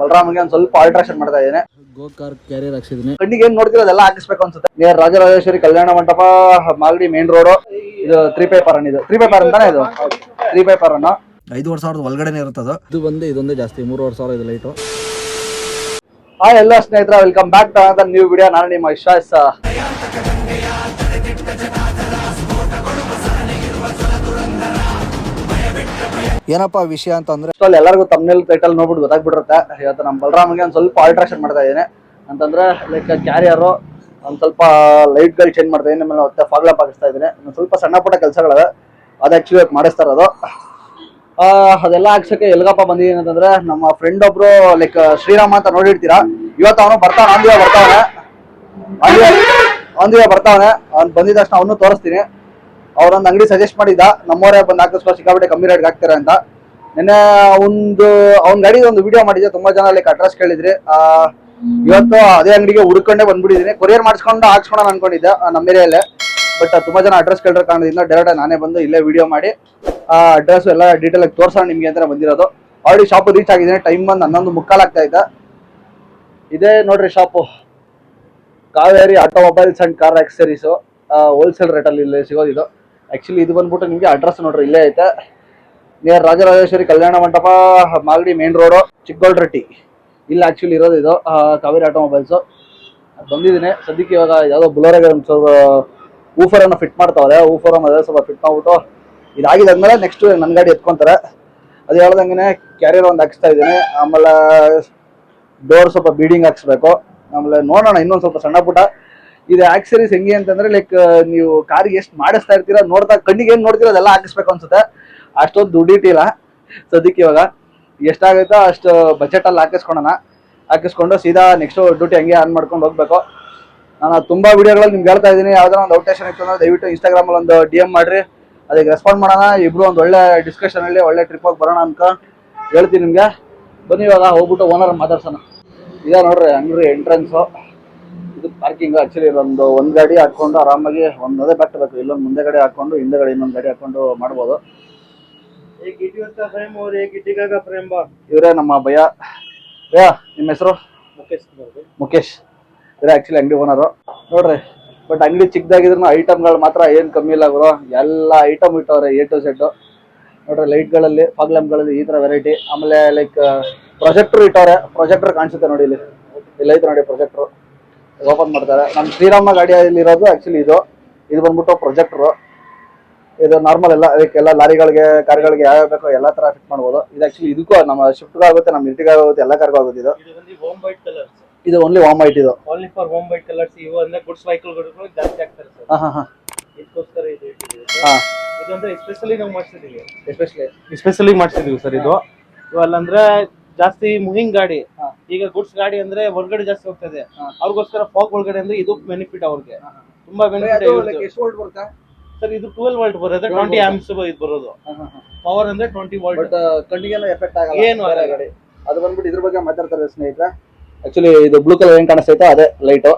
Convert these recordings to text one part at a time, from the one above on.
ಬಲರಾಮ್ಗೆ ಒಂದ್ ಸ್ವಲ್ಪ ಆಲ್ಟ್ರೇಷನ್ ಮಾಡ್ತಾ ಇದ್ದೇನೆ. ಗೋಕಾರ್ ಕ್ಯಾರಿಯರ್ ಹಾಕ್ಸಿದ್ದೀನಿ ಕಣ್ಣಿಗೆ ಏನ್ ನೋಡ್ತಿರೋ ಅದೆಲ್ಲ ಹಾಕಿಸ್ಬೇಕು ಅನ್ಸುತ್ತೆ. ನಿಯರ್ ರಾಜರಾಜೇಶ್ವರಿ ಕಲ್ಯಾಣ ಮಂಟಪ ಮಾಲ್ಡಿ ಮೇನ್ ರೋಡ್ ಇದು ತ್ರೀ ಪೇಪರ್ ಇದು. ತ್ರೀ ಪೇಪರ್ ಅಂತಾನೆ ಇದು? ತ್ರೀ ಪೇಪರ್ ಅನ್ನ ವರ್ಷ ಸಾವಿರದ ಒಳಗಡೆನೇ ಇರುತ್ತದ ಇದು ಬಂದು ಇದೊಂದೇ ಜಾಸ್ತಿ ಮೂರುವರೆ ಸಾವಿರ ಇದು ಲೈಟು ಆ ಎಲ್ಲ ಸ್ನೇಹಿತರ welcome back to another new video ನಾನು ನಿಮ್ಮ ವಿಶ್ವಾಸ ಏನಪ್ಪ ವಿಷಯ ಅಂತಂದ್ರೆ ಎಲ್ಲರಿಗೂ ತಮ್ಮನೇಲಿ ಟೈಟಲ್ ನೋಡ್ಬಿಟ್ಟು ಗೊತ್ತಾಗ್ಬಿಟ್ಟಿರುತ್ತೆ. ಇವತ್ತು ನಮ್ಮ ಬಲರಾಮ್ಗೆ ಒಂದು ಸ್ವಲ್ಪ ಆಲ್ಟ್ರೇಷನ್ ಮಾಡ್ತಾ ಇದ್ದೇನೆ. ಅಂತಂದ್ರೆ ಲೈಕ್ ಕ್ಯಾರಿಯರು ಒಂದು ಸ್ವಲ್ಪ ಲೈಟ್ಗಳು ಚೇಂಜ್ ಮಾಡ್ತಾ ಇದ್ದೀನಿ. ಆಮೇಲೆ ಮತ್ತೆ ಫಾಗ್ಲ ಹಾಕಿಸ್ತಾ ಇದ್ದೀನಿ. ಒಂದು ಸ್ವಲ್ಪ ಸಣ್ಣ ಪುಟ್ಟ ಕೆಲಸಗಳಿವೆ. ಅದು ಆಕ್ಚುಲಿ ಇವತ್ತು ಆ, ಅದೆಲ್ಲ ಹಾಕ್ಸಕ್ಕೆ ಎಲ್ಗಪ್ಪ ಬಂದಿದ್ದೀನಿ ಅಂತಂದ್ರೆ ನಮ್ಮ ಫ್ರೆಂಡ್ ಒಬ್ರು ಲೈಕ್ ಶ್ರೀರಾಮ ಅಂತ ನೋಡಿರ್ತೀರಾ? ಇವತ್ತು ಅವನು ಬರ್ತಾನೆ ಬರ್ತಾನೆ ಬರ್ತಾವನೆ. ಆನ್ ದಿವ ಬರ್ತಾವನೆ. ಅವ್ನು ಬಂದಿದ ತಕ್ಷಣ ಅವನು ತೋರಿಸ್ತೀನಿ. ಅವ್ರೊಂದು ಅಂಗಡಿ ಸಜೆಸ್ಟ್ ಮಾಡಿದ್ದ, ನಮ್ಮವರೇ ಬಂದು ಹಾಕಿಸ್ಕೊ ಸಿಕ್ಕಾಬಿಟ್ಟೆ ಕಮ್ಮಿ ರೇಟ್ಗೆ ಹಾಕ್ತಾರೆ ಅಂತ. ನಿನ್ನೆ ಒಂದು ಅವ್ನ ಗಾಡಿ ಒಂದು ವಿಡಿಯೋ ಮಾಡಿದ್ದೆ, ತುಂಬಾ ಜನ ಅಲ್ಲಿ ಅಡ್ರೆಸ್ ಕೇಳಿದ್ರಿ. ಇವತ್ತು ಅದೇ ಅಂಗಡಿಗೆ ಹುಡ್ಕೊಂಡೆ ಬಂದ್ಬಿಟ್ಟಿದ್ದೀನಿ. ಕೊರಿಯರ್ ಮಾಡಿಸ್ಕೊಂಡು ಹಾಕ್ಸ್ಕೊಳೋಣ ಅನ್ಕೊಂಡಿದ್ದೆ ನಮ್ಮ ಏರಿಯಲ್ಲೇ. ಬಟ್ ತುಂಬಾ ಜನ ಅಡ್ರೆಸ್ ಕೇಳಿರೋ ಕಾರಣದಿಂದ ಡೈರೆಕ್ಟ್ ನಾನೇ ಬಂದು ಇಲ್ಲೇ ವಿಡಿಯೋ ಮಾಡಿ, ಆ ಅಡ್ರೆಸ್ ಎಲ್ಲ ಡೀಟೇಲ್ ಆಗಿ ತೋರ್ಸೋಣ ನಿಮ್ಗೆ ಅಂತ ಬಂದಿರೋದು. ಆಲ್ರೆಡಿ ಶಾಪ್ ರೀಚ್ ಆಗಿದ್ದೀನಿ ಟೈಮ್ ಬಂದು ಹನ್ನೊಂದು ಮುಕ್ಕಾಲ್ ಆಗ್ತಾ ಇದ್ದ ಇದೇ ನೋಡ್ರಿ shop Kaveri automobiles and car accessories wholesale ರೇಟಲ್ಲಿ ಇಲ್ಲಿ ಸಿಗೋದಿದು. ಆ್ಯಕ್ಚುಲಿ ಇದು ಬಂದ್ಬಿಟ್ಟು ನಿಮಗೆ ಅಡ್ರೆಸ್ ನೋಡ್ರಿ, ಇಲ್ಲೇ ಐತೆ. ನಿಯರ್ ರಾಜರಾಜೇಶ್ವರಿ ಕಲ್ಯಾಣ ಮಂಟಪ ಮಾಗಡಿ ಮೇನ್ ರೋಡು ಚಿಕ್ಕಗೋಲ್ರಟ್ಟಿ ಇಲ್ಲಿ ಆ್ಯಕ್ಚುಲಿ ಇರೋದು ಇದು ಕಾವೇರಿ ಆಟೋಮೊಬೈಲ್ಸು ಬಂದಿದ್ದೀನಿ. ಸದ್ಯಕ್ಕೆ ಇವಾಗ ಯಾವುದೋ ಬುಲೋರಾಗೆ ಒಂದು ಸ್ವಲ್ಪ ಊಫರನ್ನು ಫಿಟ್ ಮಾಡ್ತಾವ್ರೆ. ಊಫರ್ ಅದೇ ಸ್ವಲ್ಪ ಫಿಟ್ ಮಾಡ್ಬಿಟ್ಟು ಇದಾಗಿದ್ದಾದ್ಮೇಲೆ ನೆಕ್ಸ್ಟ್ ನನ್ನ ಗಾಡಿ ಎತ್ಕೊತಾರೆ. ಅದು ಹೇಳ್ದಂಗೆ ಕ್ಯಾರಿಯರ್ ಒಂದು ಹಾಕ್ಸ್ತಾ ಇದ್ದೀನಿ. ಆಮೇಲೆ ಡೋರ್ ಸ್ವಲ್ಪ ಬೀಡಿಂಗ್ ಹಾಕ್ಸ್ಬೇಕು. ಆಮೇಲೆ ನೋಡೋಣ, ಇನ್ನೊಂದು ಸ್ವಲ್ಪ ಸಣ್ಣ ಪುಟ್ಟ. ಇದು ಆಕ್ಸರೀಸ್ ಹೆಂಗೆ ಅಂತಂದ್ರೆ ಲೈಕ್ ನೀವು ಕಾರಿಗೆ ಎಷ್ಟು ಮಾಡಿಸ್ತಾ ಇರ್ತೀರಾ, ನೋಡ್ತಾ, ಕಣ್ಣಿಗೆ ಏನು ನೋಡ್ತೀರಾ ಅದೆಲ್ಲ ಹಾಕಿಸ್ಬೇಕು ಅನ್ಸುತ್ತೆ. ಅಷ್ಟೊಂದು ದುಡ್ಡಿಟ್ಟಿಲ್ಲ. ಸದ್ಯಕ್ಕೆ ಇವಾಗ ಎಷ್ಟಾಗುತ್ತೋ ಅಷ್ಟು ಬಜೆಟಲ್ಲಿ ಹಾಕಿಸ್ಕೊಳೋಣ. ಹಾಕಿಸ್ಕೊಂಡು ಸೀದಾ ನೆಕ್ಸ್ಟ್ ಡ್ಯೂಟಿ ಹಂಗೆ ಆನ್ ಮಾಡ್ಕೊಂಡು ಹೋಗ್ಬೇಕು. ನಾನು ತುಂಬಾ ವಿಡಿಯೋಗಳಲ್ಲಿ ನಿಮ್ಗೆ ಹೇಳ್ತಾ ಇದ್ದೀನಿ, ಯಾವ್ದಾರ ಒಂದು ಔಟೇಷನ್ ಇತ್ತು ಅಂದ್ರೆ ದಯವಿಟ್ಟು ಇನ್ಸ್ಟಾಗ್ರಾಮಲ್ಲಿ ಒಂದು ಡಿ ಎಂ ಮಾಡ್ರಿ. ಅದಕ್ಕೆ ರೆಸ್ಪಾಂಡ್ ಮಾಡೋಣ. ಇಬ್ರು ಒಂದು ಒಳ್ಳೆ ಡಿಸ್ಕಷನ್ ಅಲ್ಲಿ, ಒಳ್ಳೆ ಟ್ರಿಪ್ ಹೋಗಿ ಬರೋಣ ಅನ್ಕ. ಹೇಳ್ತೀನಿ ನಿಮ್ಗೆ. ಬನ್ನಿ ಇವಾಗ ಹೋಗ್ಬಿಟ್ಟು ಓನರ್ ಮಾತಾಡ್ಸೋಣ. ಇದೇ ನೋಡ್ರಿ ಅಂಗ್ರಿ ಎಂಟ್ರೆನ್ಸು ಇದು ಪಾರ್ಕಿಂಗ್ ಆಕ್ಚುಲಿ ಒಂದು ಒಂದ್ ಗಾಡಿ ಹಾಕೊಂಡು ಆರಾಮಾಗಿ ಒಂದ್ ಅದೇ ಬೇಕು ಇಲ್ಲೊಂದು ಮುಂದೆ ಗಾಡಿ ಹಾಕೊಂಡು ಹಿಂದೆ ಗಾಡಿ ಇನ್ನೊಂದು ಗಾಡಿ ಹಾಕೊಂಡು ಮಾಡ್ಬೋದು एक इडियट का फ्रेम और एक इटिका का फ्रेम बा ಇವರೇ ನಮ್ಮ ಭಯ ಭಯ ನಿಮ್ಮ ಹೆಸರು मुकेश कुमार भाई ಮುಖೇಶ್ ಇವರೇ ಆಕ್ಚುಲಿ ಅಂಗಡಿ ಓನರು ನೋಡ್ರಿ ಬಟ್ ಅಂಗಡಿ ಚಿಕ್ಕದಾಗಿದ್ರು ಐಟಮ್ಗಳು ಮಾತ್ರ ಏನು ಕಮ್ಮಿ ಇಲ್ಲ ಗುರು ಎಲ್ಲ ಐಟಮ್ ಇಟ್ಟವ್ರೆ ಎ ಟು ಸೆಟ್ ನೋಡ್ರಿ ಲೈಟ್ಗಳಲ್ಲಿ ಫಾಗ್ ಲ್ಯಾಂಪ್ಗಳಲ್ಲಿ ಈ ಥರ ವೆರೈಟಿ ಆಮೇಲೆ ಲೈಕ್ ಪ್ರೊಜೆಕ್ಟರ್ ಇಟ್ಟವ್ರೆ ಪ್ರೊಜೆಕ್ಟರ್ ಕಾಣಿಸುತ್ತೆ ನೋಡಿ ಇಲ್ಲಿ ಇಲ್ಲಿ ಐತೆ ನೋಡಿ ಪ್ರೊಜೆಕ್ಟ್ರು ಓಪನ್ ಮಾಡ್ತಾರೆ. ನಮ್ಮ ಶ್ರೀರಾಮ ಗಾಡಿಯಲ್ಲಿರೋದು ಆ್ಯಕ್ಚುಲಿ ಇದು. ಇದು ಬಂದ್ಬಿಟ್ಟು ಪ್ರೊಜೆಕ್ಟ್ರು ಇದು ನಾರ್ಮಲ್ ಎಲ್ಲ ಅದಕ್ಕೆಲ್ಲ ಲಾರಿಗಳಿಗೆ ಕಾರ್ಗಳಿಗೆ ಯಾವ ಬೇಕೋ ಎಲ್ಲ ತರ ಫಿಟ್ ಮಾಡ್ಬೋದು. ಇದು ಆಕ್ಚುಲಿ ಇದಕ್ಕೂ ನಮ್ಮ ಶಿಫ್ಟ್ ಆಗುತ್ತೆ ನಮ್ಮ ಇಟ್ಟಿಗೆ ಆಗುತ್ತೆ ಎಲ್ಲ ಕಾರ್ಗೂ ಆಗುತ್ತೆ ಇದು. ಇದು ಬಂದು ಹೋಮ್ ವೈಟ್ ಕಲರ್ಸ್ ಇದು ಓನ್ಲಿ ವಾಮ್ ವೈಟ್ ಇದು. Only for home white colours ಇವು ಅಂದ್ರೆ ಗುಡ್ಸ್ ವೆಹಿಕಲ್ಗಳು ಜಾಸ್ತಿ ಆಗ್ತಾರೆ ಸರ್. ಹಾ ಹಾ ಹಾ. ಇದಕ್ಕೋಸ್ಕರ ಇದು ಇಟ್ಟಿದ್ದೀವಿ sir. ಹಾ. ಇದು ಅಂದ್ರೆ ಎಸ್ಪೆಷಲಿ ನಾವು ಮಾಡಿಸಿದೀವಿ ಎಸ್ಪೆಷಲಿ ಎಸ್ಪೆಷಲಿ ಮಾಡಿಸಿದೀವಿ ಸರ್ ಇದು. ಇವೆಲ್ಲ ಅಂದ್ರೆ ಜಾಸ್ತಿ ಮೂವಿಂಗ್ ಗಾಡಿ. ಹಾ. ಈಗ ಗುಡ್ಸ್ ಗಾಡಿ ಅಂದ್ರೆ ಹೊರಗಡೆ ಜಾಸ್ತಿ ಹೋಗ್ತದೆ. ಅವ್ರಿಗೋಸ್ಕರ ಫಾಗ್ ಒಳಗಡೆ ಅಂದ್ರೆ ಇದು ಬೆನಿಫಿಟ್ ಅವ್ರಿಗೆ. ತುಂಬಾ ಬೆನಿಫಿಟ್ ಎಷ್ಟು ವೋಲ್ಟ್ ಬರುತ್ತಾ? ಸರ್ ಇದು ಟ್ವೆಲ್ ವೋಲ್ಟ್ ಬರುತ್ತೆ 12 ಟ್ವೆಂಟಿ ಆಮ್ಸ್ ಇದು ಬರೋದು. ಪವರ್ ಅಂದ್ರೆ ಟ್ವೆಂಟಿ ವೋಲ್ಟ್ ಕಣ್ಣಿಗೆಲ್ಲ ಎಫೆಕ್ಟ್ ಆಗಲ್ಲ ಏನು ಆಗಲ್ಲ. ಅದು ಬಂದ್ಬಿಟ್ಟು ಇದ್ರ ಬಗ್ಗೆ ಮಾತಾಡ್ತಾರೆ ಸ್ನೇಹಿತರೆ. ಆಕ್ಚುಲಿ ಇದು ಬ್ಲೂ ಕಲರ್ ಏನ್ ಕಾಣಿಸ್ತೈತೋ ಅದೇ ಲೈಟ್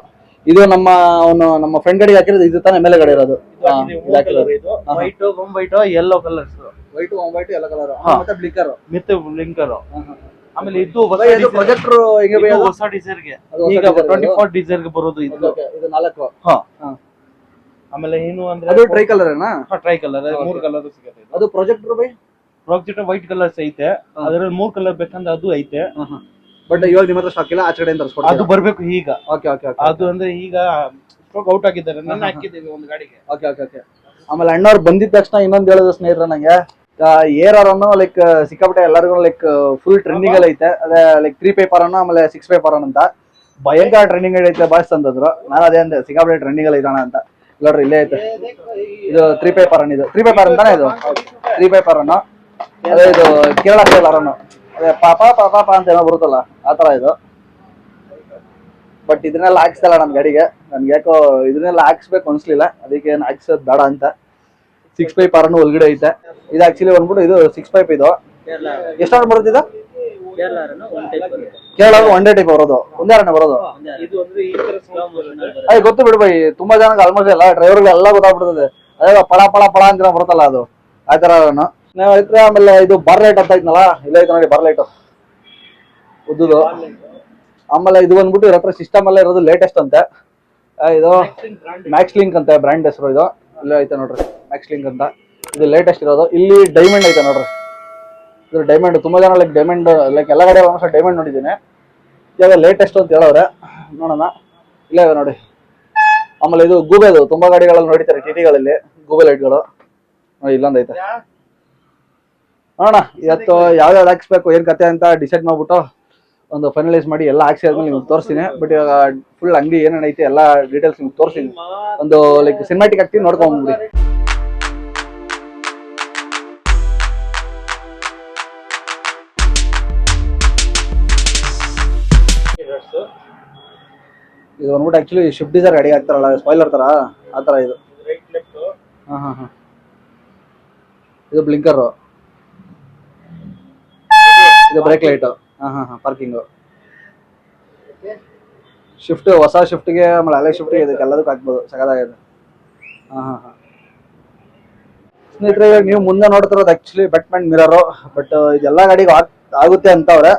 ಇದು ನಮ್ಮ ಅವನು ನಮ್ಮ ಫ್ರೆಂಡ್ ಗಾಡಿ ಹಾಕಿರೋದು ಇದು ತಾನೇ ಮೇಲೆ ಗಾಡಿ ಇರೋದು. White ಒಂಬೈಟ್ white yellow colours white white ಎಲ್ಲ ಕಲರ್. ಮತ್ತೆ ಬ್ಲಿಂಕರ್ ಮಿತ್ ಬ್ಲಿಂಕರ್ ಆಮೇಲೆ ಇದು ಹೊಸ ಪ್ರೊಜೆಕ್ಟರ್ ಹೆಂಗೆ? ಹೊಸ ಡಿಸೈರ್ಗೆ. ಅದು ಹೊಸ ಈಗ ಟ್ವೆಂಟಿ ಫೋರ್ ಬರೋದು ಇದು. ಇದು ನಾಲ್ಕು. ಹಾ. ಆಮೇಲೆ ಏನು ಅಂದ್ರೆ ಅದು ಟ್ರೈ ಕಲರ್ ಟ್ರೈ ಕಲರ್. ಮೂರು ಕಲರ್ ಸಿಗುತ್ತೆ ಅದು projector by? Project white colours ಐತೆ. ಅದ್ರಲ್ಲಿ ಮೂರ್ ಕಲರ್ ಬೇಕಂದ್ರೆ ಅದು ಐತೆ. ಬಟ್ ಇವಾಗ ನಿಮ್ಮ ಹತ್ರ ಸ್ಟಾಕ್ ಇಲ್ಲ ಆ ಕಡೆ ಅದು ಬರ್ಬೇಕು ಈಗ. ಓಕೆ ಓಕೆ ಅದು ಅಂದ್ರೆ ಈಗ ಸ್ಟಾಕ್ ಔಟ್ ಆಗಿದ್ದಾರೆ. ನನ್ನ ಹಾಕಿದ್ದೀವಿ ಒಂದು ಗಾಡಿಗೆ. ಓಕೆ ಓಕೆ ಓಕೆ ಆಮೇಲೆ ಅಣ್ಣವ್ರು ಬಂದಿದ ತಕ್ಷಣ ಇನ್ನೊಂದು ಹೇಳೋದು ಸ್ನೇಹಿತರ ನಂಗೆ. ಏರ್ ಅನ್ನು ಲೈಕ್ ಸಿಕ್ಕಾಪಟ್ಟೆ ಎಲ್ಲರಿಗೂ ಲೈಕ್ ಫುಲ್ ಟ್ರೆಂಡಿಂಗ್ ಐತೆ. ಅದೇ ಲೈಕ್ ತ್ರೀ ಪೇಪರ್ ಅನ್ನೋ ಆಮೇಲೆ ಸಿಕ್ಸ್ ಪೇಪರ್ ಅಂತ. ಭಯಂಕರ ಟ್ರೆಂಡಿಂಗ್ ಐತೆ ಬಾಯ್ಸ್ ಅಂತಂದ್ರು ನಾನು ಅದೇ ಅಂದೆ, ಸಿಕ್ಕಾಪಟ್ಟೆ ಟ್ರೆಂಡಿಂಗ್ ಇದಾನ ಅಂತ. ನೋಡ್ರಿ ಇಲ್ಲೇ ಐತೆ. ಇದು ತ್ರೀ ಪೇಪರ್ ಅನ್ನ ಇದು. ತ್ರೀ ಪೇಪರ್ ಅಂತಾನೆ ಇದು? ತ್ರೀ ಪೇಪರ್ ಅನ್ನು ಅದೇ ಇದು ಕೇರಳ ಟೇಲರ್ ಅನ್ನು ಅದೇ ಪಾಪ ಪಾಪ ಪಾ ಅಂತ ಏನೋ ಬರುತ್ತಲ್ಲ, ಆ ತರ ಇದು. ಬಟ್ ಇದನ್ನೆಲ್ಲ ಹಾಕ್ಸಲ್ಲ ನನ್ ಗಾಡಿಗೆ. ನನ್ಗೆ ಯಾಕೋ ಇದನ್ನೆಲ್ಲ ಹಾಕ್ಸ್ಬೇಕು ಅನ್ಸ್ಲಿಲ್ಲ. ಅದಕ್ಕೆ ಏನು ಹಾಕ್ಸೋದು ಬೇಡ ಅಂತ. ಸಿಕ್ಸ್ ಪೈಪ್ ಆರನ್ನು ಒಳಗಡೆ ಐತೆ. ಇದು ಆಕ್ಚುಲಿ ಬಂದ್ಬಿಟ್ಟು ಇದು ಸಿಕ್ಸ್ ಪೈಪ್ ಇದು. ಎಷ್ಟು ಬರುತ್ತೆ ಇದು? ಕೇರಳ ಒನ್ ಡೇ ಟೈಪ್ ಬರೋದು. ಒಂದೇ ಅರಣ್ಯ ಬರೋದು. ಅದೇ ಗೊತ್ತು ಬಿಡು ಬೈ. ತುಂಬಾ ಜನ ಆಲ್ಮೋಸ್ಟ್ ಎಲ್ಲ ಡ್ರೈವರ್ಗಳು ಎಲ್ಲ ಗೊತ್ತಾಗ್ಬಿಡ್ತದೆ. ಅದೇ ಪಳ ಪಳ ಪಳ ಅಂತ ಬರುತ್ತಲ್ಲ ಅದು. ಆ ತರ ನಾವು ಐತ್ರ ಆಮೇಲೆ ಇದು ಬಾರ್ ಲೈಟ್ ಅಂತ ಐತ್ನಲ್ಲ ಇಲ್ಲ ಐತೆ ನೋಡಿ ಬರ್ ಲೈಟ್. ಉದ್ದುದು. ಆಮೇಲೆ ಇದು ಬಂದ್ಬಿಟ್ಟು ಇವ್ರ ಹತ್ರ ಸಿಸ್ಟಮ್ ಎಲ್ಲ ಇರೋದು ಲೇಟೆಸ್ಟ್ ಅಂತೆ. ಇದು ಮ್ಯಾಕ್ಸ್ ಲಿಂಕ್ ಅಂತ ಬ್ರ್ಯಾಂಡ್ ಹೆಸರು ಇದು. ಇಲ್ಲೇ ಐತೆ ನೋಡ್ರಿ ಮ್ಯಾಕ್ಸ್ ಲಿಂಕ್ ಅಂತ. ಇದು ಲೇಟೆಸ್ಟ್ ಇರೋದು. ಇಲ್ಲಿ ಡೈಮಂಡ್ ಐತೆ ನೋಡ್ರಿ. ಇದು ಡೈಮಂಡ್ ತುಂಬಾ ಜನ ಲೈಕ್ ಡೈಮಂಡ್ ಲೈಕ್ ಎಲ್ಲ ಕಡೆ ಡೈಮಂಡ್ ನೋಡಿದ್ದೀನಿ. ಇವಾಗ ಲೇಟೆಸ್ಟ್ ಅಂತ ಹೇಳವ್ರೆ. ನೋಡೋಣ. ಇಲ್ಲೇ ಇವೆ ನೋಡಿ. ಆಮೇಲೆ ಇದು ಗೂಬೆದು. ತುಂಬಾ ಗಾಡಿಗಳಲ್ಲಿ ನೋಡಿತಾರೆ ಟಿಟಿಗಳಲ್ಲಿ ಗೂಬೆ ಲೈಟ್ಗಳು ನೋಡಿ, ಇಲ್ಲೊಂದು ಐತೆ. ನೋಡೋಣ. ಇವತ್ತು ಯಾವ್ಯಾವ್ದು ಹಾಕ್ಸ್ಬೇಕು, ಏನ್ ಕತೆ ಅಂತ ಡಿಸೈಡ್ ಮಾಡ್ಬಿಟ್ಟು. ಒಂದು ಫೈನಲೈಸ್ ಮಾಡಿ ಎಲ್ಲ ಹಾಕ್ಸಿ ಆದ್ಮೇಲೆ ನಿಮ್ಗೆ ತೋರಿಸ್ತೀನಿ. ಬಟ್ ಇವಾಗ ಫುಲ್ ಅಂಗಡಿ ಏನೇನು ಐತೆ ಎಲ್ಲ ಡೀಟೇಲ್ಸ್ ನಿಮ್ಗೆ ತೋರಿಸ್ತೀನಿ. ಒಂದು ಲೈಕ್ ಸಿನಿಮ್ಯಾಟಿಕ್ ಆಗ್ತೀನಿ ನೋಡ್ಕೊಂಬಿಡಿ ಇದು ಬಂದ್ಬಿಟ್ಟು ಆಕ್ಚುಲಿ ಶಿಫ್ಟ್ ಡಿಸೈರ್ ಗಾಡಿ ಆಗ್ತಾರಲ್ಲ ಸ್ಪಾಯ್ಲರ್ ತರ, ಆ ಥರ ಇದು. ಇದು ಬ್ಲಿಂಕರು ಇದು ಬ್ರೇಕ್ ಲೈಟ್ ಹಾ ಹಾ ಹಾ ಪಾರ್ಕಿಂಗ್ ಶಿಫ್ಟ್ ಹೊಸ ಶಿಫ್ಟ್ಗೆ ಆಮೇಲೆ ಹಳೆ ಶಿಫ್ಟ್ಗೆ ಇದಕ್ಕೆ ಎಲ್ಲದಕ್ಕೂ ಹಾಕ್ಬೋದು ಸಗದಾಗಿದೆ ಹಾ ಹಾ ಹಾ. ಸ್ನೇಹಿತರೆ ಇವಾಗ ನೀವು ಮುಂದೆ ನೋಡ್ತಿರೋದು ಆಕ್ಚುಲಿ ಬೆಟ್ಮೆಂಟ್ ಮಿರರು ಬಟ್ ಇದೆಲ್ಲ ಗಾಡಿಗೆ ಆಗುತ್ತೆ ಆಗುತ್ತೆ ಅಂತವ್ರೆ.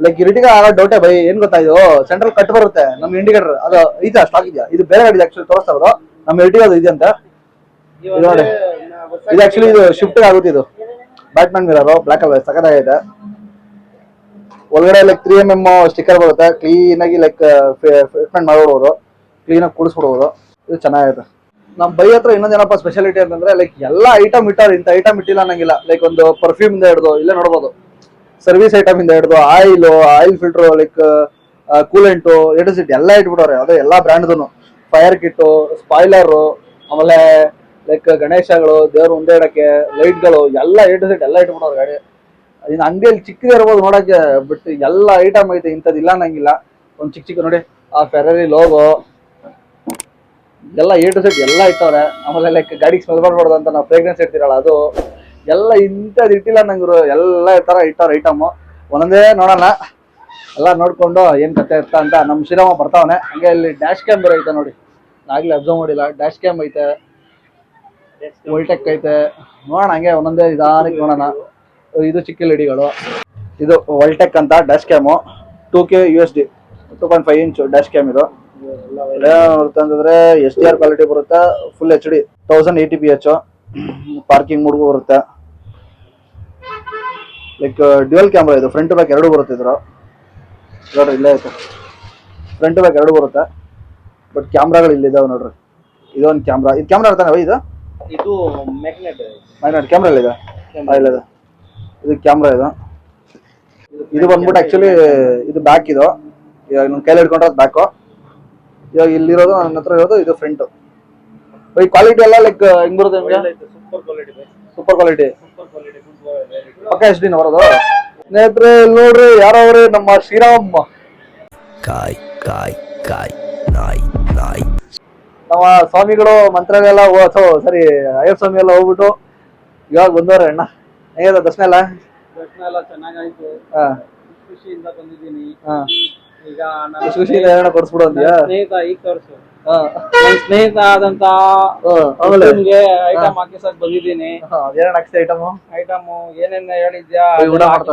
ಲೈಕ್ ಇರಿಟಿಗೆ ಆಗೋ ಡೌಟೆ ಬೈ ಏನ್ ಗೊತ್ತಾ ಇದು? ಸೆಂಟ್ರಲ್ ಕಟ್ ಬರುತ್ತೆ ನಮ್ಮ ಇಂಡಿಕೇಟರ್ ಅದು ಐತೆ ಸ್ಟಾಕ್ ಇದೆಯಾ? ಇದು ಬೇರೆ ಗಾಡಿ ಆಕ್ಚುಲಿ ತೋರಿಸ್ತಾ ಇರೋದು. ನಮ್ಮ ಇರಿಟಿಗೆ ಅದು ಇದೆ ಅಂತ ಇದು ನೋಡಿ. ಇದು ಆಕ್ಚುಲಿ ಇದು ಶಿಫ್ಟ್ ಆಗುತ್ತೆ ಇದು. ಬ್ಯಾಟ್ಮನ್ ಮಿರರು ಬ್ಲಾಕ್ ಅಲ್ಲ ಸಖತ್ತಾಗೈತೆ ಒಳಗಡೆ like three M M sticker ಬರುತ್ತೆ. ಕ್ಲೀನ್ ಆಗಿ ಲೈಕ್ ಫಿಟ್ಮೆಂಟ್ ಮಾಡ್ಬಿಡ್ಬೋದು ಕ್ಲೀನ್ ಆಗಿ ಕೂಡಿಸ್ಬಿಡ್ಬೋದು ಇದು ಚೆನ್ನಾಗಿದೆ ನಮ್ಮ ಬೈ ಹತ್ರ ಇನ್ನೊಂದೇನಪ್ಪ ಸ್ಪೆಷಾಲಿಟಿ ಅಂತಂದ್ರೆ ಲೈಕ್ ಎಲ್ಲ ಐಟಮ್ ಇಟ್ಟಾರೆ, ಇಂಥ ಐಟಮ್ ಇಟ್ಟಿಲ್ಲ ಅನ್ನಂಗಿಲ್ಲ. ಲೈಕ್ ಒಂದು ಪರ್ಫ್ಯೂಮ್ ಇಂದ ಹಿಡಿದು, ಇಲ್ಲೇ ನೋಡ್ಬೋದು. ಸರ್ವಿಸ್ ಐಟಮ್ ಇಂದ ಹಿಡಿದು oil oil filter like coolant ಎಡಿಸಿಟ್ ಎಲ್ಲ ಇಟ್ಬಿಟ್ಟವ್ರೆ. ಅದೇ ಎಲ್ಲ ಬ್ರ್ಯಾಂಡ್ದು ಫೈರ್ ಕಿಟ್ಟು ಸ್ಪಾಯ್ಲರು ಆಮೇಲೆ ಲೈಕ್ ಗಣೇಶಗಳು, ದೇವ್ರ ಮುಂದೆ ಇಡಕ್ಕೆ ಲೈಟ್ಗಳು ಎಲ್ಲ ಎಡಿಸಿಟ್ ಎಲ್ಲ ಇಟ್ಬಿಟ್ಟವ್ರೆ ಗಾಡಿ. ಇನ್ನು ಅಂಗಡಿಯಲ್ಲಿ ಚಿಕ್ಕದೇ ಇರ್ಬೋದು ನೋಡಕ್ಕೆ ಬಟ್ ಎಲ್ಲ ಐಟಮ್ ಐತೆ, ಇಂಥದ್ದು ಇಲ್ಲ ಅನ್ನಂಗಿಲ್ಲ. ಒಂದು ಚಿಕ್ಕ ಚಿಕ್ಕ ನೋಡಿ, ಆ ಫೆರರಿ ಲೋಗೋ ಎಲ್ಲ ಎ ಟು ಸೆಟ್ ಎಲ್ಲ ಇಟ್ಟವ್ರೆ. ಆಮೇಲೆ ಲೈಕ್ ಗಾಡಿಗೆ ಸ್ಮೆಲ್ ಮಾಡಬಾರ್ದು ಅಂತ ನಾವು ಫ್ರೇಗ್ರೆನ್ಸ್ ಇಡ್ತೀರಲ್ಲ ಅದು. ಎಲ್ಲ ಇಂಥದ್ದು ಇಟ್ಟಿಲ್ಲ ನಂಗೆ ಎಲ್ಲ ತರ ಇಟ್ಟವ್ರೆ ಐಟಮು ಒಂದೊಂದೇ ನೋಡೋಣ. ಎಲ್ಲ ನೋಡ್ಕೊಂಡು ಏನು ಕತೆ ಇರ್ತ ಅಂತ. ನಮ್ಮ ಶ್ರೀರಾಮ ಬರ್ತಾವನೆ. ಹಂಗೆ ಇಲ್ಲಿ ಡ್ಯಾಶ್ ಕ್ಯಾಮ್ ಬೇರೆ ಐತೆ ನೋಡಿ. ಆಗಲೇ ಅಬ್ಸರ್ವ್ ಮಾಡಿಲ್ಲ. ಡ್ಯಾಶ್ ಕ್ಯಾಮ್ ಐತೆ. ವೋಲ್ಟೆಕ್ ಐತೆ. ನೋಡೋಣ, ಹಂಗೆ ಒಂದೊಂದೇ ನಿಧಾನಕ್ಕೆ ನೋಡೋಣ. ಇದು ಚಿಕ್ಕ ಲಿಡಿಗಳು. ಇದು ವಲ್ಟೆಕ್ ಅಂತ dash cam two K U S D two point five ಇಂಚು ಡ್ಯಾಶ್ ಕ್ಯಾಮ್ ಇದು. ಅಂತಂದ್ರೆ ಎಸ್ ಡಿ ಆರ್ ಕ್ವಾಲಿಟಿ ಬರುತ್ತೆ full H D thousand eighty P H parking ಮೂಡ್ಗೂ ಬರುತ್ತೆ. ಲೈಕ್ ಡ್ಯುಯಲ್ ಕ್ಯಾಮ್ರಾ ಇದು ಫ್ರಂಟ್ ಬ್ಯಾಕ್ ಎರಡು ಬರುತ್ತೆ ಇದ್ರ ನೋಡ್ರಿ ಇಲ್ಲೇ ಐತೆ. ಫ್ರಂಟ್ ಬ್ಯಾಕ್ ಎರಡು ಬರುತ್ತೆ. ಬಟ್ ಕ್ಯಾಮ್ರಾಗಳು ಇಲ್ಲಿದ್ದಾವೆ ನೋಡ್ರಿ. ಇದೊಂದು ಕ್ಯಾಮ್ರಾ ಇದು ಕ್ಯಾಮ್ರಾ ಇರ್ತಾನೆ ಇದು? ಇದು ಮ್ಯಾಗ್ನೆಟ್ ಮ್ಯಾಗ್ನೆಟ್ ಕ್ಯಾಮ್ರಾ ಇದೆ ಆ, ಇಲ್ಲಿದೆ. ಇದು ಕ್ಯಾಮ್ರಾ ಇದು. ಇದು ಬಂದ್ಬಿಟ್ಟು ಆಕ್ಚುಲಿ ಇದು ಬ್ಯಾಕ್ ಇದು. ಇವಾಗ ನನ್ನ ಕೈಲಿ ಹಿಡ್ಕೊಂಡ್ರೆ ಬ್ಯಾಕು ಇವಾಗ ಇಲ್ಲಿರೋದು ನನ್ನ ಹತ್ರ ಇರೋದು ಇದು ಫ್ರಂಟು ಈ ಕ್ವಾಲಿಟಿ ಎಲ್ಲ ಲೈಕ್ ಹೆಂಗ್ ಬರುತ್ತೆ ನಿಮಗೆ? Super quality super quality super quality ಪಕ್ಕ ಎಚ್ ಡಿನ ಬರೋದು? ಸ್ನೇಹಿತರೆ ಇಲ್ಲಿ ನೋಡ್ರಿ ಯಾರವ್ರಿ? ನಮ್ಮ ಶ್ರೀರಾಮ್. ಕಾಯ್ ಕಾಯ್ ಕಾಯ್ ನಾಯ್ ನಾಯ್. ನಮ್ಮ ಸ್ವಾಮಿಗಳು ಮಂತ್ರಾಲಯ ಎಲ್ಲ ಸರಿ ಅಯ್ಯಪ್ಪ ಸ್ವಾಮಿ ಎಲ್ಲ ಹೋಗ್ಬಿಟ್ಟು ಇವಾಗ ಬಂದವ್ರೆ ಅಣ್ಣ. ಹೇಗಿದೆ ದರ್ಶನ ಎಲ್ಲ ದರ್ಶನ ಎಲ್ಲ ಚೆನ್ನಾಗಾಯ್ತು. ಹಾ. ಖುಷಿಯಿಂದ ಬಂದಿದ್ದೀನಿ. ಹಾ. ಈಗ ನನ್ನ ಖುಷಿ ಖುಷಿಯಿಂದ ಏನೋ ಕೊಡ್ಸ್ಬಿಡು ಅಂದ್ಯಾ? ಸ್ನೇಹಿತ ಈಗ ತೋರಿಸು. ಹಾ. ನನ್ನ ಸ್ನೇಹಿತ ಆದಂತ ಆಮೇಲೆ? ನಿಮ್ಗೆ ಐಟಮ್ ಹಾಕಿಸಕ್ ಬಂದಿದ್ದೀನಿ. ಏನೇನು ಹಾಕ್ಸಿ ಐಟಮು ಐಟಮ್ ಏನೇನ್ ಹೇಳಿದ್ಯಾ? ಊಟ ನಾಷ್ಟ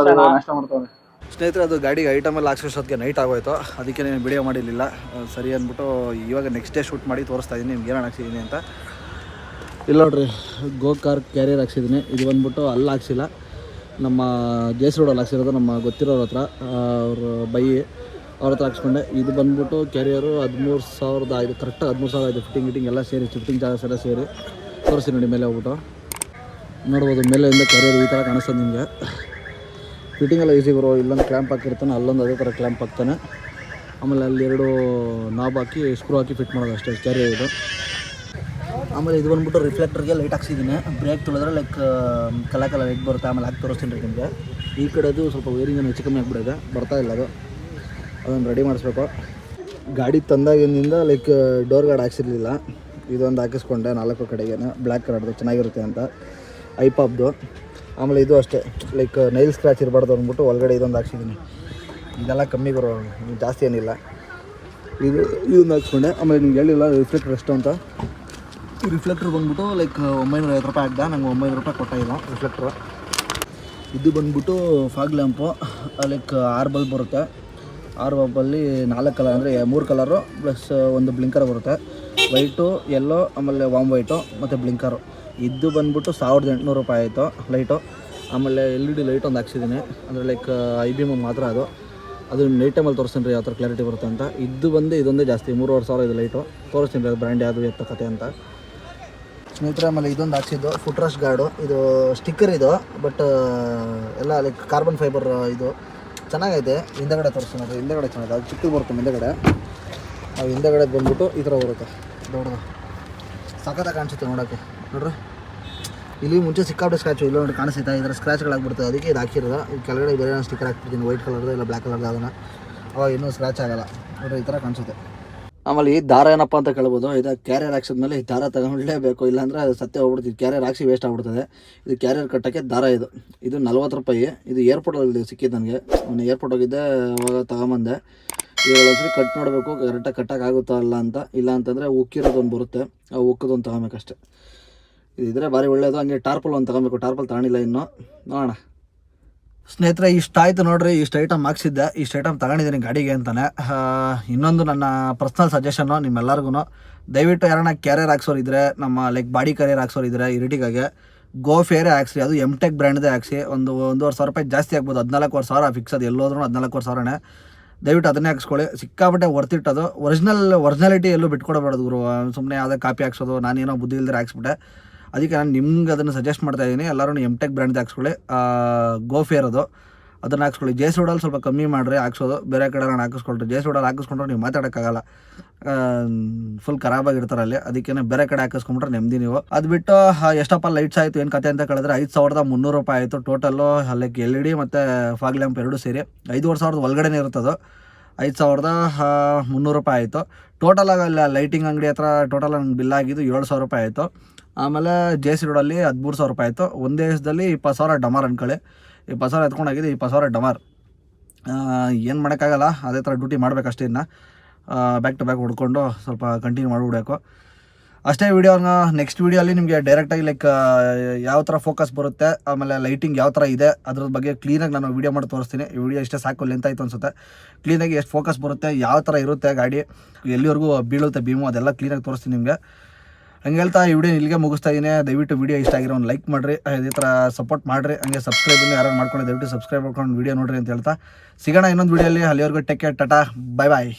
ಮಾಡ್ತಾವೆ ಸ್ನೇಹಿತರೆ ಅದು ಗಾಡಿಗೆ ಐಟಮ್ ಎಲ್ಲ ಹಾಕ್ಸೋಷ್ಟೊತ್ತಿಗೆ ನೈಟ್ ಆಗೋಯ್ತು. ಅದಕ್ಕೆ ನೀನು ವಿಡಿಯೋ ಮಾಡಿರಲಿಲ್ಲ. ಸರಿ ಅಂದ್ಬಿಟ್ಟು ಇವಾಗ ನೆಕ್ಸ್ಟ್ ಡೇ ಶೂಟ್ ಮಾಡಿ ತೋರಿಸ್ತಾ ಇದ್ದೀನಿ ನಿಮ್ಗೆ ಏನೇನು ಹಾಕ್ಸಿದ್ದೀನಿ ಅಂತ. ಇಲ್ಲ ನೋಡ್ರಿ ಗೋ ಕಾರ್ ಕ್ಯಾರಿಯರ್ ಹಾಕ್ಸಿದ್ದೀನಿ. ಇದು ಬಂದ್ಬಿಟ್ಟು ಅಲ್ಲಿ ಹಾಕ್ಸಿಲ್ಲ. ನಮ್ಮ ಜೇಸ್ ರೋಡಲ್ಲಿ ಹಾಕ್ಸಿರೋದು ನಮ್ಮ ಗೊತ್ತಿರೋರ ಹತ್ರ ಅವರು ಬೈ ಅವ್ರ ಹತ್ರ ಹಾಕ್ಸ್ಕೊಂಡೆ. ಇದು ಬಂದ್ಬಿಟ್ಟು ಕ್ಯಾರಿಯರು ಹದಿಮೂರು ಸಾವಿರದ ಐದು ಕರೆಕ್ಟಾಗಿ ಹದಿಮೂರು ಸಾವಿರ ಐದು ಫಿಟ್ಟಿಂಗ್ ಗಿಟ್ಟಿಂಗ್ ಎಲ್ಲ ಸೇರಿ ಶಿಫ್ಟಿಂಗ್ ಚಾರ್ಜಸ್ ಎಲ್ಲ ಸೇರಿ ತೋರಿಸಿ ನೋಡಿ ಮೇಲೆ ಹೋಗ್ಬಿಟ್ಟು. ನೋಡ್ಬೋದು ಮೇಲೆಯಿಂದ ಕ್ಯಾರಿಯರ್ ಈ ಥರ ಕಾಣಿಸ್ತದೆ ನಿಮಗೆ. ಫಿಟ್ಟಿಂಗ್ ಎಲ್ಲ ಈಸಿ ಬರೋ ಇಲ್ಲೊಂದು ಕ್ಲ್ಯಾಂಪ್ ಹಾಕಿರ್ತಾನೆ, ಅಲ್ಲೊಂದು ಅದೇ ಥರ ಕ್ಲ್ಯಾಂಪ್ ಹಾಕ್ತಾನೆ. ಆಮೇಲೆ ಅಲ್ಲಿ ಎರಡು ನಾಬ್ ಹಾಕಿ ಸ್ಕ್ರೂ ಹಾಕಿ ಫಿಟ್ ಮಾಡೋದು ಅಷ್ಟೇ ಕ್ಯಾರಿಯರ್ ಇದು. ಆಮೇಲೆ ಇದು ಬಂದ್ಬಿಟ್ಟು ರಿಫ್ಲೆಕ್ಟರ್ಗೆ ಲೈಟ್ ಹಾಕ್ಸಿದ್ದೀನಿ. ಬ್ರೇಕ್ ತೊಳೆದ್ರೆ ಲೈಕ್ ಕಲ ಕಲ ಲೈಟ್ ಬರುತ್ತೆ, ಆಮೇಲೆ ಹಾಕಿ ತೋರಿಸ್ತೀನಿ ರೀ ನಿಮಗೆ. ಈ ಕಡೆದು ಸ್ವಲ್ಪ ವೇರಿಂಗ್ ಹೆಚ್ಚು ಕಮ್ಮಿ ಆಗಿಬಿಡಿದೆ, ಬರ್ತಾ ಇಲ್ಲ ಅದು. ಅದನ್ನು ರೆಡಿ ಮಾಡಿಸ್ಬೇಕು. ಗಾಡಿ ತಂದಾಗಿನಿಂದ ಲೈಕ್ ಡೋರ್ ಗಾರ್ಡ್ ಹಾಕ್ಸಿರ್ಲಿಲ್ಲ. ಇದೊಂದು ಹಾಕಿಸ್ಕೊಂಡೆ ನಾಲ್ಕು ಕಡೆಗೆ ಬ್ಲ್ಯಾಕ್ ಕಲರ್ದು ಚೆನ್ನಾಗಿರುತ್ತೆ ಅಂತ. ಐಪಾಪ್ದು ಆಮೇಲೆ ಇದು ಅಷ್ಟೇ. ಲೈಕ್ ನೈಲ್ ಸ್ಕ್ರ್ಯಾಚ್ ಇರಬಾರ್ದು ಅಂದ್ಬಿಟ್ಟು ಒಳಗಡೆ ಇದೊಂದು ಹಾಕ್ಸಿದ್ದೀನಿ. ಇದೆಲ್ಲ ಕಮ್ಮಿ ಬರೋ ಜಾಸ್ತಿ ಏನಿಲ್ಲ. ಇದು, ಇದೊಂದು ಹಾಕ್ಸ್ಕೊಂಡೆ. ಆಮೇಲೆ ನಿಮ್ಗೆ ಹೇಳಿಲ್ಲ ರಿಫ್ಲೆಕ್ಟರ್ ಎಷ್ಟು ಅಂತ. ರಿಫ್ಲೆಕ್ಟ್ರ್ ಬಂದ್ಬಿಟ್ಟು ಲೈಕ್ ಒಂಬೈನೂರ ಐವತ್ತು ರೂಪಾಯಿ ಆಗ್ದ ನಂಗೆ ಒಂಬೈನೂರು ರೂಪಾಯಿ ಕೊಟ್ಟಿಲ್ಲ ರಿಫ್ಲೆಕ್ಟ್ರು ಇದು ಬಂದ್ಬಿಟ್ಟು ಫಾಗ್ ಲ್ಯಾಂಪು ಲೈಕ್ ಆರು ಬಲ್ಬ್ ಬರುತ್ತೆ. ಆರು ಬಲ್ಬಲ್ಲಿ ನಾಲ್ಕು ಕಲರ್ ಅಂದರೆ ಮೂರು ಕಲರು ಪ್ಲಸ್ ಒಂದು ಬ್ಲಿಂಕರ್ ಬರುತ್ತೆ. ವೈಟು ಎಲ್ಲೋ ಆಮೇಲೆ ವಾಮ್ ವೈಟು ಮತ್ತು ಬ್ಲಿಂಕರು ಇದು ಬಂದ್ಬಿಟ್ಟು ಸಾವಿರದ ಎಂಟುನೂರು ರೂಪಾಯಿ ಆಯಿತು ಲೈಟು ಆಮೇಲೆ ಎಲ್ ಇ ಡಿ ಲೈಟ್ ಒಂದು ಹಾಕ್ಸಿದ್ದೀನಿ ಅಂದರೆ ಲೈಕ್ ಐ ಬಿ ಎಂ ಮಾತ್ರ ಅದು. ಅದು ನೈಟ್ ಟೈಮಲ್ಲಿ ತೋರಿಸ್ತೀನಿ ರೀ ಯಾವ ಥರ ಕ್ಲಾರಿಟಿ ಬರುತ್ತೆ ಅಂತ. ಇದು ಬಂದು ಇದೊಂದೇ ಜಾಸ್ತಿ ಮೂರುವರೆ ಸಾವಿರ ಇದು ಲೈಟು ತೋರಿಸ್ತೀನಿ ರೀ ಅದು ಬ್ರ್ಯಾಂಡ್ ಯಾವುದು ಎತ್ತ ಕತೆ ಅಂತ. ಸ್ನೇಹಿತರೆ, ಆಮೇಲೆ ಇದೊಂದು ಹಾಕ್ಸಿದ್ದು ಫುಟ್ರಸ್ ಗಾರ್ಡು ಇದು ಸ್ಟಿಕ್ಕರ್ ಇದು ಬಟ್ ಎಲ್ಲ ಲೈಕ್ ಕಾರ್ಬನ್ ಫೈಬರ್ ಇದು. ಚೆನ್ನಾಗೈತೆ. ಹಿಂದೆಗಡೆ ತೋರಿಸ್ತೀನಿ ಹಿಂದೆಗಡೆ ಚೆನ್ನಾಗಿದೆ. ಅದು ಚಿಕ್ಕದು ಬರುತ್ತೆ ಹಿಂದೆಗಡೆ. ಅದು ಹಿಂದೆಗಡೆ ಬಂದ್ಬಿಟ್ಟು ಈ ಥರ ಬರುತ್ತೆ. ದೊಡ್ಡದು. ಸಖತ್ತಾಗಿ ಕಾಣಿಸುತ್ತೆ ನೋಡೋಕ್ಕೆ ನೋಡ್ರಿ. ಇಲ್ಲಿ ಮುಂಚೆ ಸಿಕ್ಕಾಪಟ್ಟೆ ಸ್ಕ್ರಾಚು ಇಲ್ಲ ನೋಡಿ ಕಾಣಿಸ್ತಾ ಇದರ ಸ್ಕ್ರಾಚ್ಗಳಾಗ್ಬಿಡ್ತದೆ ಅದಕ್ಕೆ ಇದು ಹಾಕಿರೋದು. ಈ ಕೆಳಗಡೆ ಬೇರೆ ಸ್ಟಿಕ್ಕರ್ ಹಾಕ್ಬಿಡ್ತೀನಿ. ವೈಟ್ ಕಲರ್ದು ಇಲ್ಲ ಬ್ಲ್ಯಾಕ್ ಕಲರ್ದು ಅದನ್ನು. ಅವಾಗ ಇನ್ನೂ ಸ್ಕ್ರಾಚ್ ಆಗೋಲ್ಲ. ನೋಡ್ರಿ, ಈ ಥರ ಕಾಣಿಸುತ್ತೆ. ಆಮೇಲೆ ಈ ದಾರ ಏನಪ್ಪ ಅಂತ ಕೇಳ್ಬೋದು, ಇದು ಕ್ಯಾರಿಯರ್ ಹಾಕ್ಸಿದ್ಮೇಲೆ ಈ ದಾರ ತಗೊಂಡ್ಲೇಬೇಕು ಇಲ್ಲಾಂದರೆ ಅದು ಸತ್ಯ ಹೋಗ್ಬಿಡ್ತೀವಿ ಕ್ಯಾರಿಯರ್ ಹಾಕ್ಸಿ ವೇಸ್ಟ್ ಆಗ್ಬಿಡ್ತದೆ. ಇದು ಕ್ಯಾರಿಯರ್ ಕಟ್ಟೋಕ್ಕೆ ದಾರ ಇದು. ಇದು ನಲ್ವತ್ತು ರೂಪಾಯಿ. ಇದು ಏರ್ಪೋರ್ಟಲ್ಲಿ ಸಿಕ್ಕಿದ್ದು ನನಗೆ. ನಾನು ಏರ್ಪೋರ್ಟ್ ಹೋಗಿದ್ದೆ, ಅವಾಗ ತಗೊಂಬಂದೆ. ಇವಾಗ ಒಂದ್ಸರಿ ಕಟ್ ನೋಡಬೇಕು ಕರೆಕ್ಟಾಗಿ ಕಟ್ಟಕ್ಕೆ ಆಗುತ್ತಾ ಅಲ್ಲ ಅಂತ. ಇಲ್ಲ ಅಂತಂದರೆ ಉಕ್ಕಿರೋದೊಂದು ಬರುತ್ತೆ. ಆ ಉಕ್ಕದೊಂದು ತಗೊಬೇಕಷ್ಟೆ. ಇದಿದ್ರೆ ಭಾರಿ ಒಳ್ಳೆಯದು ಹಂಗೆ ಟಾರ್ಪಲ್ ಒಂದು ತಗೊಬೇಕು. ಟಾರ್ಪಲ್ ತಗೊಂಡಿಲ್ಲ ಇನ್ನೂ. ನೋಡೋಣ. ಸ್ನೇಹಿತರೆ, ಇಷ್ಟ ಆಯ್ತು ನೋಡ್ರಿ, ಇಷ್ಟು ಐಟಮ್ ಹಾಕ್ಸಿದ್ದೆ. ಇಷ್ಟು ಐಟಮ್ ತಗೊಂಡಿದ್ದೀನಿ ಗಾಡಿಗೆ ಅಂತಾನೆ. ಇನ್ನೊಂದು ನನ್ನ ಪರ್ಸ್ನಲ್ ಸಜೆಷನ್ನು ನಿಮ್ಮೆಲ್ಲರಿಗೂ ದಯವಿಟ್ಟು ಯಾರನ್ನ ಕ್ಯಾರಿಯರ್ ಹಾಕ್ಸೋರು ಇದ್ರೆ ನಮ್ಮ ಲೈಕ್ ಬಾಡಿ ಕ್ಯಾರಿಯರ್ ಹಾಕ್ಸೋರು ಇದ್ರೆ ಇರಿಟಿಗಾಗೆ ಗೋ ಫೇರೇ ಹಾಕ್ಸಿ ಅದು ಎಂ ಟೆಕ್ ಬ್ರ್ಯಾಂಡ್ದೇ ಹಾಕ್ಸಿ. ಒಂದು ಒಂದೂವರೆ ಸಾವಿರ ರೂಪಾಯಿ ಜಾಸ್ತಿ ಆಗ್ಬೋದು. ಹದಿನಾಲ್ಕುವರೆ ಸಾವಿರ ಫಿಕ್ಸ್ ಅದು. ಎಲ್ಲೋದ್ರೂ ಹದಿನಾಲ್ಕುವರೆ ಸಾವಿರನೇ. ದಯವಿಟ್ಟು ಅದನ್ನೇ ಹಾಕ್ಸ್ಕೊಳ್ಳಿ. ಸಿಕ್ಕಾಪಟ್ಟೆ ಅದು. ಒರಿಜಿನಲ್ ಒರಿಜಿನಾಲಿಟಿ ಎಲ್ಲೂ ಬಿಟ್ಕೊಡಬಾರ್ದು ಗುರು. ಸುಮ್ಮನೆ ಯಾವುದೇ ಕಾಪಿ ಹಾಕ್ಸೋದು, ನಾನೇನೋ ಬುದ್ಧಿ ಇಲ್ದಿರ ಹಾಕ್ಸ್ಬಿಟ್ಟೆ. ಅದಕ್ಕೆ ನಾನು ನಿಮ್ಗೆ ಅದನ್ನು ಸಜೆಸ್ಟ್ ಮಾಡ್ತಾ ಇದ್ದೀನಿ. ಎಲ್ಲರೂ ಎಂ ಟೆಕ್ ಬ್ರ್ಯಾಂಡ್ ಹಾಕ್ಸ್ಕೊಳ್ಳಿ. ಗೋ ಫೇರ್ ಅದು. ಅದನ್ನು ಹಾಕ್ಸ್ಕೊಳ್ಳಿ. ಜೆ ಸೋಡಲ್ಲಿ ಸ್ವಲ್ಪ ಕಮ್ಮಿ ಮಾಡಿರಿ, ಹಾಕ್ಸೋದು. ಬೇರೆ ಕಡೆ ನಾನು ಹಾಕಿಸ್ಕೊಳ್ರಿ. ಜೆ ಸೋಡಲ್ಲಿ ಹಾಕಿಸ್ಕೊಂಡ್ರೆ ನೀವು ಮಾತಾಡೋಕ್ಕಾಗಲ್ಲ. ಫುಲ್ ಖರಾಬಾಗಿರ್ತಾರೆ ಅಲ್ಲಿ. ಬೇರೆ ಕಡೆ ಹಾಕಿಸ್ಕೊಂಡ್ರೆ ನೆಮ್ಮದಿ ನೀವು. ಅದು ಬಿಟ್ಟು ಎಷ್ಟಪ್ಪ ಲೈಟ್ಸ್ ಆಯಿತು, ಏನು ಕತೆ ಅಂತ ಕೇಳಿದ್ರೆ ಐದು ಸಾವಿರದ ಮುನ್ನೂರು ರೂಪಾಯಿ ಆಯಿತು. ಟೋಟಲ್ಲು ಅಲ್ಲಿಗೆ ಎಲ್ ಇ ಡಿ ಮತ್ತು ಫಾಗ್ ಲ್ಯಾಂಪ್ ಎರಡು ಸೇರಿ. ಐದುವರೆ ಸಾವಿರದ ಒಳಗಡೆನೇ ಇರ್ತದೆ ಐದು ಸಾವಿರದ ಮುನ್ನೂರು ರೂಪಾಯಿ ಆಯಿತು. ಟೋಟಲ್ ಆಗಲ್ಲ ಲೈಟಿಂಗ್ ಅಂಗಡಿ ಹತ್ರ ಟೋಟಲ್ ನಂಗೆ ಬಿಲ್ ಆಗಿದ್ದು ಏಳು ಸಾವಿರ ರೂಪಾಯಿ ಆಯಿತು. ಆಮೇಲೆ ಜೆ ಸಿ ರೋಡಲ್ಲಿ ಹದಿಮೂರು ಸಾವಿರ ರೂಪಾಯಿ ಆಯಿತು. ಒಂದೇ ದಿವಸದಲ್ಲಿ ಇಪ್ಪತ್ತು ಸಾವಿರ ಡಮಾರ್ ಅಂದ್ಕೊಳ್ಳಿ ಇಪ್ಪತ್ತು ಸಾವಿರ ಎತ್ಕೊಂಡೋಗಿದೆ ಇಪ್ಪತ್ತು ಸಾವಿರ ಡಮಾರ್. ಏನು ಮಾಡೋಕ್ಕಾಗಲ್ಲ, ಅದೇ ಥರ ಡ್ಯೂಟಿ ಮಾಡಬೇಕಷ್ಟೇ ಇನ್ನು. ಬ್ಯಾಕ್ ಟು ಬ್ಯಾಕ್ ಹೊಡ್ಕೊಂಡು ಸ್ವಲ್ಪ ಕಂಟಿನ್ಯೂ ಮಾಡಿಬಿಡಬೇಕು ಅಷ್ಟೇ ವೀಡಿಯೋನ ನೆಕ್ಸ್ಟ್ ವೀಡಿಯೋಲ್ಲಿ ನಿಮಗೆ ಡೈರೆಕ್ಟಾಗಿ ಲೈಕ್ ಯಾವ ಥರ ಫೋಕಸ್ ಬರುತ್ತೆ, ಆಮೇಲೆ ಲೈಟಿಂಗ್ ಯಾವ ಥರ ಇದೆ ಅದ್ರ ಬಗ್ಗೆ ಕ್ಲೀನಾಗಿ ನಾನು ವೀಡಿಯೋ ಮಾಡಿ ತೋರಿಸ್ತೀನಿ. ಈ ವಿಡಿಯೋ ಇಷ್ಟೇ ಸಾಕು ಲೆಂತ್ ಆಯಿತು ಅನ್ಸುತ್ತೆ. ಕ್ಲೀನಾಗಿ ಎಷ್ಟು ಫೋಕಸ್ ಬರುತ್ತೆ, ಯಾವ ಥರ ಇರುತ್ತೆ ಗಾಡಿ, ಎಲ್ಲಿವರೆಗೂ ಬೀಳುತ್ತೆ ಭೀಮು ಅದೆಲ್ಲ ಕ್ಲೀನಾಗಿ ತೋರಿಸ್ತೀನಿ ನಿಮಗೆ. ಹಂಗೆ ಹೇಳ್ತಾ ಈ ವಿಡಿಯೋ ಇಲ್ಲಿಗೆ ಮುಗಿಸ್ತಾ ಇದ್ದೀನಿ ದಯವಿಟ್ಟು ವಿಡಿಯೋ ಇಷ್ಟ ಆಗಿರೋ ಒಂದು ಲೈಕ್ ಮಾಡಿರಿ. ಇದೇ ಥರ ಸಪೋರ್ಟ್ ಮಾಡಿರಿ. ಹಂಗೆ ಸಬ್ಸ್ಕ್ರೈಬ್ ಯಾರು ಮಾಡ್ಕೊಂಡು ದಯವಿಟ್ಟು ಸಬ್ಸ್ಕ್ರೈಬ್ ಮಾಡ್ಕೊಂಡು ವಿಡಿಯೋ ನೋಡಿರಿ ಅಂತ ಹೇಳ್ತಾ. ಸಿಗೋಣ ಇನ್ನೊಂದು ವಿಡಿಯೋಲಿ ಅಲ್ಲಿವರೆಗೂ take care tata bye bye